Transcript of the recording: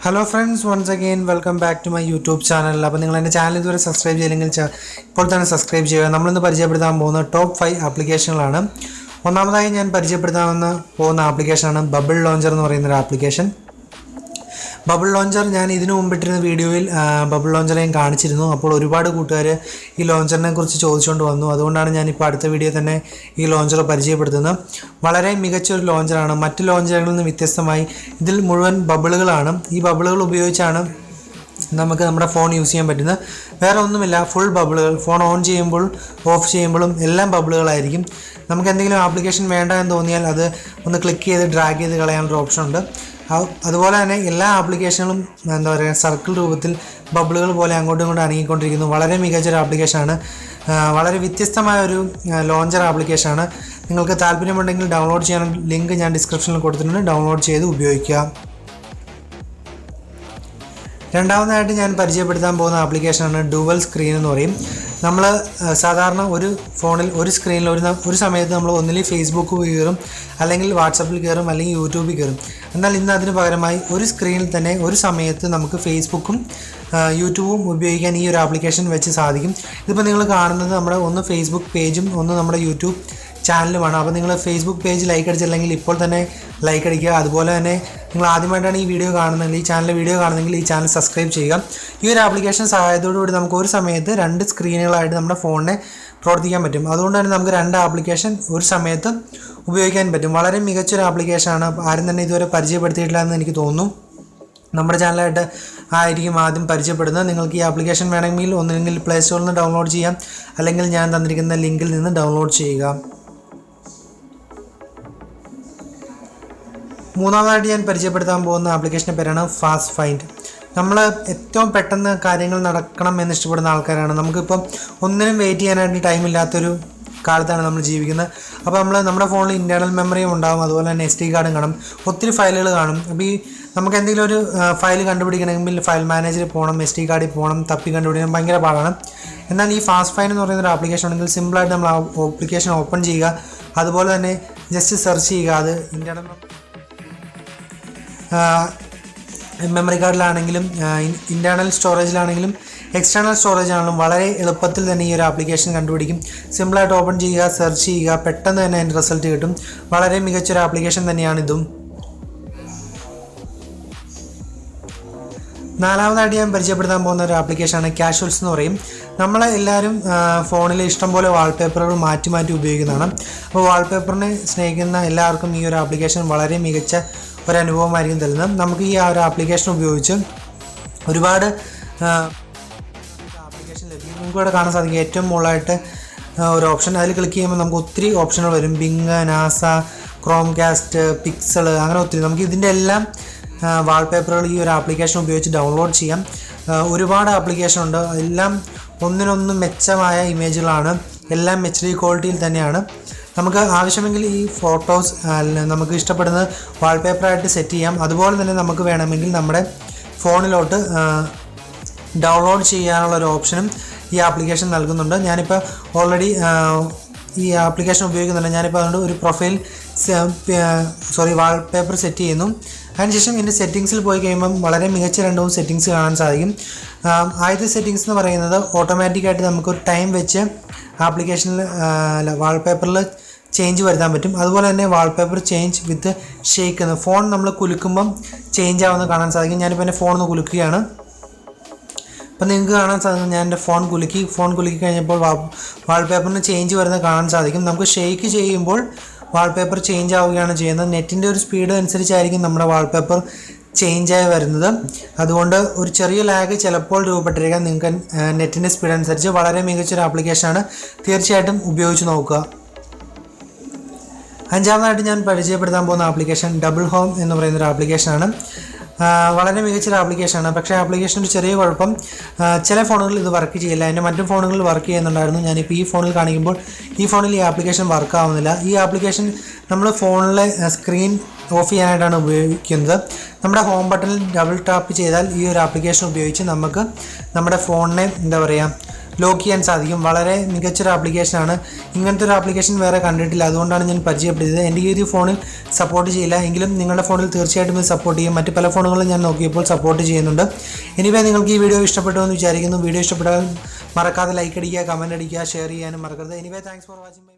Hello friends once again welcome back to my YouTube channel അപ്പോൾ നിങ്ങൾ എന്റെ channel ഇതുവരെ സബ്സ്ക്രൈബ് ചെയ്തില്ലെങ്കിൽ ഇപ്പോൾ തന്നെ സബ്സ്ക്രൈബ് ചെയ്യുക. നമ്മളിന്ന് പരിചയപ്പെടുത്താൻ പോകുന്ന ടോപ്പ് ഫൈവ് ആപ്ലിക്കേഷനുകളാണ് ഒന്നാമതായി ഞാൻ പരിചയപ്പെടുത്താവുന്ന പോകുന്ന ആപ്ലിക്കേഷനാണ് ബബിൾ ലോഞ്ചർ എന്ന് പറയുന്ന ഒരു ആപ്ലിക്കേഷൻ ബബിൾ ലോഞ്ചർ ഞാൻ ഇതിനു മുമ്പിട്ടിരുന്ന വീഡിയോയിൽ ബബിൾ ലോഞ്ചർ ഞാൻ കാണിച്ചിരുന്നു. അപ്പോൾ ഒരുപാട് കൂട്ടുകാർ ഈ ലോഞ്ചറിനെ കുറിച്ച് ചോദിച്ചുകൊണ്ട് വന്നു. അതുകൊണ്ടാണ് ഞാനിപ്പോൾ അടുത്ത വീഡിയോ തന്നെ ഈ ലോഞ്ചർ പരിചയപ്പെടുത്തുന്നത്. വളരെ മികച്ച ഒരു ലോഞ്ചറാണ്. മറ്റ് ലോഞ്ചറുകളിൽ നിന്ന് വ്യത്യസ്തമായി ഇതിൽ മുഴുവൻ ബബിളുകളാണ്. ഈ ബബിളുകൾ ഉപയോഗിച്ചാണ് നമുക്ക് നമ്മുടെ ഫോൺ യൂസ് ചെയ്യാൻ പറ്റുന്നത്. വേറെ ഒന്നുമില്ല ഫുൾ ബബിളുകൾ. ഫോൺ ഓൺ ചെയ്യുമ്പോൾ ഓഫ് ചെയ്യുമ്പോഴും എല്ലാം ബബിളുകളായിരിക്കും. നമുക്ക് എന്തെങ്കിലും ആപ്ലിക്കേഷൻ വേണ്ട എന്ന് തോന്നിയാൽ അത് ഒന്ന് ക്ലിക്ക് ചെയ്ത് ഡ്രാഗ് ചെയ്ത് കളയാനുള്ള ഓപ്ഷൻ ഉണ്ട് അതുപോലെ തന്നെ എല്ലാ ആപ്ലിക്കേഷനുകളും എന്താ പറയുക സർക്കിൾ രൂപത്തിൽ ബബിളുകൾ പോലെ അങ്ങോട്ടും ഇങ്ങോട്ടും അനങ്ങിക്കൊണ്ടിരിക്കുന്നു. വളരെ മികച്ചൊരു ആപ്ലിക്കേഷനാണ് വളരെ വ്യത്യസ്തമായ ഒരു ലോഞ്ചർ ആപ്ലിക്കേഷനാണ് നിങ്ങൾക്ക് താല്പര്യമുണ്ടെങ്കിൽ ഡൗൺലോഡ് ചെയ്യാൻ ലിങ്ക് ഞാൻ ഡിസ്ക്രിപ്ഷനിൽ കൊടുത്തിട്ടുണ്ട്. ഡൗൺലോഡ് ചെയ്ത് ഉപയോഗിക്കുക. രണ്ടാമതായിട്ട് ഞാൻ പരിചയപ്പെടുത്താൻ പോകുന്ന ആപ്ലിക്കേഷനാണ് ഡുവൽ സ്ക്രീൻ എന്ന് പറയും. നമ്മൾ സാധാരണ ഒരു ഫോണിൽ ഒരു സ്ക്രീനിൽ ഒരു ഒരു സമയത്ത് നമ്മൾ ഒന്നിൽ ഫേസ്ബുക്ക് കയറും അല്ലെങ്കിൽ വാട്സപ്പിൽ കയറും അല്ലെങ്കിൽ യൂട്യൂബിൽ കയറും. എന്നാൽ ഇന്ന് അതിന് പകരമായി ഒരു സ്ക്രീനിൽ തന്നെ ഒരു സമയത്ത് നമുക്ക് ഫേസ്ബുക്കും യൂട്യൂബും ഉപയോഗിക്കാൻ ഈ ഒരു ആപ്ലിക്കേഷൻ വെച്ച് സാധിക്കും. ഇതിപ്പോൾ നിങ്ങൾ കാണുന്നത് നമ്മുടെ ഒന്ന് ഫേസ്ബുക്ക് പേജും ഒന്ന് നമ്മുടെ യൂട്യൂബ് ചാനലുമാണ് അപ്പോൾ നിങ്ങൾ ഫേസ്ബുക്ക് പേജ് ലൈക്ക് അടിച്ചില്ലെങ്കിൽ ഇപ്പോൾ തന്നെ ലൈക്ക് അടിക്കുക. അതുപോലെ തന്നെ നിങ്ങൾ ആദ്യമായിട്ടാണ് ഈ വീഡിയോ കാണുന്നതെങ്കിൽ ഈ ചാനൽ വീഡിയോ കാണുന്നെങ്കിൽ ഈ ചാനൽ സബ്സ്ക്രൈബ് ചെയ്യുക. ഈ ഒരു ആപ്ലിക്കേഷൻ സഹായത്തോടുകൂടി നമുക്ക് ഒരു സമയത്ത് രണ്ട് സ്ക്രീനുകളായിട്ട് നമ്മുടെ ഫോണിനെ പ്രവർത്തിക്കാൻ പറ്റും. അതുകൊണ്ട് തന്നെ നമുക്ക് രണ്ട് ആപ്ലിക്കേഷൻ ഒരു സമയത്ത് ഉപയോഗിക്കാൻ പറ്റും. വളരെ മികച്ചൊരു ആപ്ലിക്കേഷനാണ് ആരും തന്നെ ഇതുവരെ പരിചയപ്പെടുത്തിയിട്ടില്ല എന്ന് എനിക്ക് തോന്നുന്നു. നമ്മുടെ ചാനലായിട്ട് ആയിരിക്കും ആദ്യം പരിചയപ്പെടുന്നത്. നിങ്ങൾക്ക് ഈ ആപ്ലിക്കേഷൻ വേണമെങ്കിൽ ഒന്നുകിൽ പ്ലേ സ്റ്റോറിൽ നിന്ന് ഡൗൺലോഡ് ചെയ്യാം. അല്ലെങ്കിൽ ഞാൻ തന്നിരിക്കുന്ന ലിങ്കിൽ നിന്ന് ഡൗൺലോഡ് ചെയ്യുക. മൂന്നാമതായിട്ട് ഞാൻ പരിചയപ്പെടുത്താൻ പോകുന്ന ആപ്ലിക്കേഷന്റെ പേരാണ് ഫാസ്റ്റ് ഫൈൻഡ് നമ്മൾ ഏറ്റവും പെട്ടെന്ന് കാര്യങ്ങൾ നടക്കണം എന്ന് ഇഷ്ടപ്പെടുന്ന ആൾക്കാരാണ്. നമുക്കിപ്പം ഒന്നിനും വെയിറ്റ് ചെയ്യാനായിട്ട് ടൈം ഇല്ലാത്തൊരു കാലത്താണ് നമ്മൾ ജീവിക്കുന്നത്. അപ്പോൾ നമ്മൾ നമ്മുടെ ഫോണിൽ ഇന്റേർണൽ മെമ്മറിയും ഉണ്ടാകും അതുപോലെ തന്നെ എസ് ഡി കാർഡും കാണും. ഒത്തിരി ഫയലുകൾ കാണും. അപ്പോൾ ഈ നമുക്ക് എന്തെങ്കിലും ഒരു ഫയൽ കണ്ടുപിടിക്കണമെങ്കിൽ ഫയൽ മാനേജറിൽ പോകണം എസ് ഡി കാർഡിൽ പോകണം തപ്പി കണ്ടുപിടിക്കണം ഭയങ്കര പാടാണ്. എന്നാൽ ഈ ഫാസ്റ്റ് ഫൈൻ എന്ന് പറയുന്ന ഒരു ആപ്ലിക്കേഷൻ ഉണ്ടെങ്കിൽ സിമ്പിളായിട്ട് നമ്മൾ ആപ്ലിക്കേഷൻ ഓപ്പൺ ചെയ്യുക. അതുപോലെ തന്നെ ജസ്റ്റ് സെർച്ച് ചെയ്യുക. അത് ഇന്റേർണൽ മെമ്മറി കാർഡിലാണെങ്കിലും ഇന്റേർണൽ സ്റ്റോറേജിലാണെങ്കിലും എക്സ്റ്റേണൽ സ്റ്റോറേജ് വളരെ എളുപ്പത്തിൽ തന്നെ ഈ ഒരു ആപ്ലിക്കേഷൻ കണ്ടുപിടിക്കും. സിമ്പിളായിട്ട് ഓപ്പൺ ചെയ്യുക സെർച്ച് ചെയ്യുക പെട്ടെന്ന് തന്നെ അതിന്റെ റിസൾട്ട് കിട്ടും. വളരെ മികച്ചൊരു ആപ്ലിക്കേഷൻ തന്നെയാണ് ഇതും. നാലാമതായിട്ട് ഞാൻ പരിചയപ്പെടുത്താൻ പോകുന്ന ഒരു ആപ്ലിക്കേഷനാണ് ക്യാഷ്വൽസ് എന്ന് പറയും. നമ്മൾ എല്ലാവരും ഫോണിൽ ഇഷ്ടംപോലെ വാൾപേപ്പറുകൾ മാറ്റി മാറ്റി ഉപയോഗിക്കുന്നതാണ്. അപ്പോൾ വാൾപേപ്പറിനെ സ്നേഹിക്കുന്ന എല്ലാവർക്കും ഈ ഒരു ആപ്ലിക്കേഷൻ വളരെ മികച്ച ഒരു അനുഭവമായിരിക്കും തരുന്നത്. നമുക്ക് ഈ ആ ഒരു ആപ്ലിക്കേഷൻ ഉപയോഗിച്ച് ഒരുപാട് ആപ്ലിക്കേഷൻ ലഭിക്കും. നമുക്ക് ഇവിടെ കാണാൻ സാധിക്കും ഏറ്റവും മുകളിലായിട്ട് ഒരു ഓപ്ഷൻ അതിൽ ക്ലിക്ക് ചെയ്യുമ്പോൾ നമുക്ക് ഒത്തിരി ഓപ്ഷനുകൾ വരും. Bing NASA Chrome cast pixel അങ്ങനെ ഒത്തിരി. നമുക്ക് ഇതിന്റെ എല്ലാം വാൾപേപ്പറുകൾ ഈ ഒരു ആപ്ലിക്കേഷൻ ഉപയോഗിച്ച് ഡൗൺലോഡ് ചെയ്യാം. ഒരുപാട് ആപ്ലിക്കേഷൻ ഉണ്ട്. എല്ലാം ഒന്നിനൊന്നും മെച്ചമായ ഇമേജുകളാണ് എല്ലാം എച്ച് ഡി ക്വാളിറ്റിയിൽ തന്നെയാണ്. നമുക്ക് ആവശ്യമെങ്കിൽ ഈ ഫോട്ടോസ് നമുക്ക് ഇഷ്ടപ്പെടുന്ന വാൾപേപ്പറായിട്ട് സെറ്റ് ചെയ്യാം. അതുപോലെ തന്നെ നമുക്ക് വേണമെങ്കിൽ നമ്മുടെ ഫോണിലോട്ട് ഡൗൺലോഡ് ചെയ്യാനുള്ള ഒരു ഓപ്ഷനും ഈ ആപ്ലിക്കേഷൻ നൽകുന്നുണ്ട്. ഞാനിപ്പോൾ ഓൾറെഡി ഈ ആപ്ലിക്കേഷൻ ഉപയോഗിക്കുന്നുണ്ട്. ഞാനിപ്പോൾ അതുകൊണ്ട് ഒരു പ്രൊഫൈൽ സോറി വാൾപേപ്പർ സെറ്റ് ചെയ്യുന്നു. അതിനുശേഷം എന്റെ സെറ്റിങ്സിൽ പോയി കഴിയുമ്പം വളരെ മികച്ച രണ്ട് സെറ്റിങ്സ് കാണാൻ സാധിക്കും. ആദ്യത്തെ സെറ്റിങ്സ് എന്ന് പറയുന്നത് ഓട്ടോമാറ്റിക്കായിട്ട് നമുക്കൊരു ടൈം വെച്ച് ആപ്ലിക്കേഷനിൽ വാൾപേപ്പറിൽ ചേഞ്ച് വരുത്താൻ പറ്റും. അതുപോലെ തന്നെ വാൾപേപ്പർ ചേഞ്ച് വിത്ത് ഷേക്ക് എന്ന്. ഫോൺ നമ്മൾ കുലുക്കുമ്പം ചേഞ്ച് ആവുന്നത് കാണാൻ സാധിക്കും. ഞാനിപ്പോൾ എന്റെ ഫോൺ ഒന്ന് കുലുക്കുകയാണ്. അപ്പം നിങ്ങൾക്ക് കാണാൻ സാധിക്കും. ഞാൻ എന്റെ ഫോൺ കുലുക്കി ഫോൺ കുലുക്കി കഴിഞ്ഞപ്പോൾ വാൾപേപ്പറിന് ചേഞ്ച് വരുന്നത് കാണാൻ സാധിക്കും. നമുക്ക് ഷേക്ക് ചെയ്യുമ്പോൾ വാൾപേപ്പർ ചേഞ്ച് ആവുകയാണ് ചെയ്യുന്നത്. നെറ്റിന്റെ ഒരു സ്പീഡ് അനുസരിച്ചായിരിക്കും നമ്മുടെ വാൾപേപ്പർ ചേഞ്ചായി വരുന്നത്. അതുകൊണ്ട് ഒരു ചെറിയ ലാഗ് ചിലപ്പോൾ രൂപപ്പെട്ടിരിക്കാൻ നിങ്ങൾക്ക് നെറ്റിന്റെ സ്പീഡ് അനുസരിച്ച് വളരെ മികച്ചൊരു ആപ്ലിക്കേഷനാണ് തീർച്ചയായിട്ടും ഉപയോഗിച്ച് നോക്കുക. അഞ്ചാമതായിട്ട് ഞാൻ പരിചയപ്പെടുത്താൻ പോകുന്ന ആപ്ലിക്കേഷൻ ഡബിൾ ഹോം എന്ന് പറയുന്ന ഒരു ആപ്ലിക്കേഷനാണ് വളരെ മികച്ചൊരു ആപ്ലിക്കേഷനാണ് പക്ഷേ ആപ്ലിക്കേഷൻ ഒരു ചെറിയ കുഴപ്പം ചില ഫോണുകളിൽ ഇത് വർക്ക് ചെയ്യില്ല. എന്റെ മറ്റു ഫോണുകളിൽ വർക്ക് ചെയ്യുന്നുണ്ടായിരുന്നു. ഞാനിപ്പോൾ ഈ ഫോണിൽ കാണിക്കുമ്പോൾ ഈ ഫോണിൽ ഈ ആപ്ലിക്കേഷൻ വർക്ക് ആവുന്നില്ല. ഈ ആപ്ലിക്കേഷൻ നമ്മൾ ഫോണിലെ സ്ക്രീൻ ഓഫ് ചെയ്യാനായിട്ടാണ് ഉപയോഗിക്കുന്നത്. നമ്മുടെ ഹോം ബട്ടണിൽ ഡബിൾ ടാപ്പ് ചെയ്താൽ ഈ ഒരു ആപ്ലിക്കേഷൻ ഉപയോഗിച്ച് നമുക്ക് നമ്മുടെ ഫോണിനെ എന്താ പറയുക ലോക്ക് ചെയ്യാൻ സാധിക്കും. വളരെ മികച്ചൊരു ആപ്ലിക്കേഷനാണ് ഇങ്ങനത്തെ ഒരു ആപ്ലിക്കേഷൻ വേറെ കണ്ടിട്ടില്ല. അതുകൊണ്ടാണ് ഞാൻ പരിചയപ്പെടുത്തിയത്. എന്റെ ഈ ഒരു ഫോണിൽ സപ്പോർട്ട് ചെയ്യില്ല. എങ്കിലും നിങ്ങളുടെ ഫോണിൽ തീർച്ചയായിട്ടും ഇത് സപ്പോർട്ട് ചെയ്യും. മറ്റ് പല ഫോണുകളും ഞാൻ നോക്കിയപ്പോൾ സപ്പോർട്ട് ചെയ്യുന്നുണ്ട്. എനിവേ നിങ്ങൾക്ക് ഈ വീഡിയോ ഇഷ്ടപ്പെട്ടു എന്ന് വിചാരിക്കുന്നു. വീഡിയോ ഇഷ്ടപ്പെട്ടാൽ മറക്കാതെ ലൈക്ക് അടിക്കുക കമന്റ് അടിക്കുക ഷെയർ ചെയ്യാനും മറക്കരുത്. Anyway thanks for watching